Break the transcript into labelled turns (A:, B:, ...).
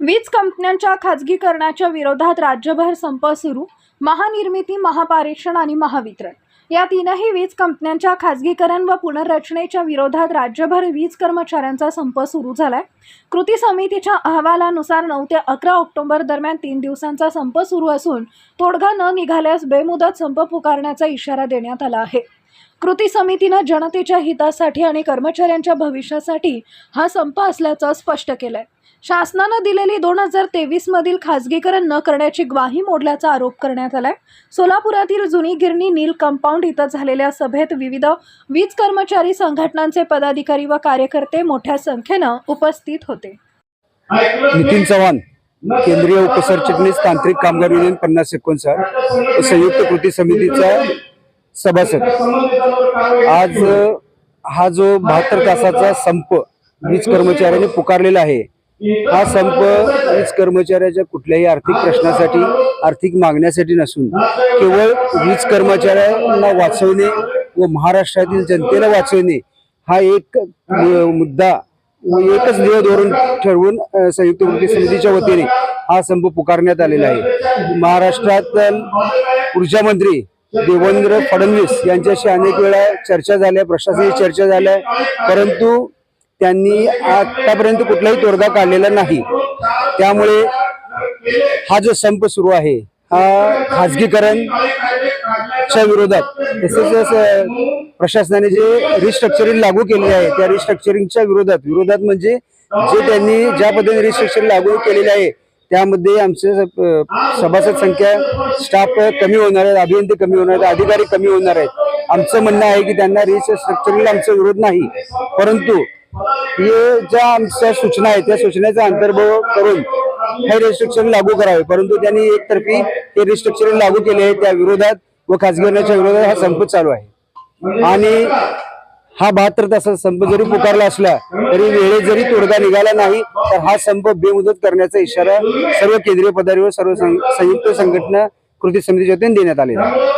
A: वीज कंपन्यांच्या खाजगीकरणाच्या विरोधात राज्यभर संप सुरू महानिर्मिती महापारेषण आणि महावितरण. या तीनही वीज कंपन्यांच्या खाजगीकरण व पुनर्रचनेच्या विरोधात राज्यभर वीज कर्मचाऱ्यांचा संप सुरू झालाय. कृती समितीच्या अहवालानुसार नऊ ते अकरा ऑक्टोबर दरम्यान तीन दिवसांचा संप सुरू असून तोडगा न निघाल्यास बेमुदत संप पुकारण्याचा इशारा देण्यात आला आहे. कृती समितीनं जनतेच्या हितासाठी आणि कर्मचाऱ्यांच्या भविष्यासाठी हा संप असल्याचं स्पष्ट केलंय. शासनानं दिलेली दोन हजार तेवीस मधील खासगीकरण न करण्याची ग्वाही मोडल्याचा आरोप करण्यात आलाय. सोलापुरातील जुनी गिरणी नील कंपाऊंड इथं झालेल्या सभेत विविध वीज कर्मचारी संघटनांचे पदाधिकारी व कार्यकर्ते मोठ्या संख्येनं उपस्थित होते.
B: नितीन चव्हाण केंद्रीय उपसरचिटणीस तांत्रिक कामगार युनियन पन्नास एकोणसाठ संयुक्त कृती समितीचा सभासद. आज हा जो बहात्तर तासाचा संप वीज कर्मचाऱ्यांनी पुकारलेला आहे हा संप वीज कर्मचाऱ्याच्या कुठल्याही आर्थिक प्रश्नासाठी आर्थिक मागण्यासाठी नसून केवळ वीज कर्मचाऱ्यांना वाचवणे व महाराष्ट्रातील जनतेला वाचवणे हा एक मुद्दा व एकच ध्येय धोरण ठरवून संयुक्त कृती समितीच्या वतीने हा संप पुकारण्यात आलेला आहे. महाराष्ट्रातील ऊर्जा मंत्री देवेंद्र फडणवीस यांच्याशी अनेक वेळा चर्चा झाल्या प्रशासनाची चर्चा झाल्या परंतु त्यांनी आतापर्यंत कुठलाही तोडगा काढलेला नाही. त्यामुळे हा जो संप सुरू आहे हा खाजगीकरणच्या विरोधात तसेच प्रशासनाने जे रिस्ट्रक्चरिंग लागू केलेले आहे त्या रिस्ट्रक्चरिंगच्या विरोधात विरोधात म्हणजे जे त्यांनी ज्या पद्धतीने रिस्ट्रक्चरिंग लागू केलेले आहे त्यामध्ये आमचे सभासद संख्या स्टाफ कमी होणार आहेत अभियंते कमी होणार आहेत अधिकारी कमी होणार आहेत. आमचं म्हणणं आहे की त्यांना रिस्ट्रक्चरिंगला आमचा विरोध नाही. परंतु हे ज्या आमच्या सूचना आहेत त्या सूचनेचा अंतर्भाव करून हे रिस्ट्रिक्शन लागू करावे. परंतु त्यांनी एकतर्फी हे रिस्ट्रिक्शन लागू केले आहे त्या विरोधात व खाजगीकरणाच्या विरोधात हा संप चालू आहे. आणि हा बहात्तर तासाचा संप जरी पुकारला असला तरी वेळेत जरी तोडगा निघाला नाही तर हा संप बेमुदत करण्याचा इशारा सर्व केंद्रीय पदावर सर्व संयुक्त संघटना कृती समितीच्या वतीने देण्यात आलेला आहे.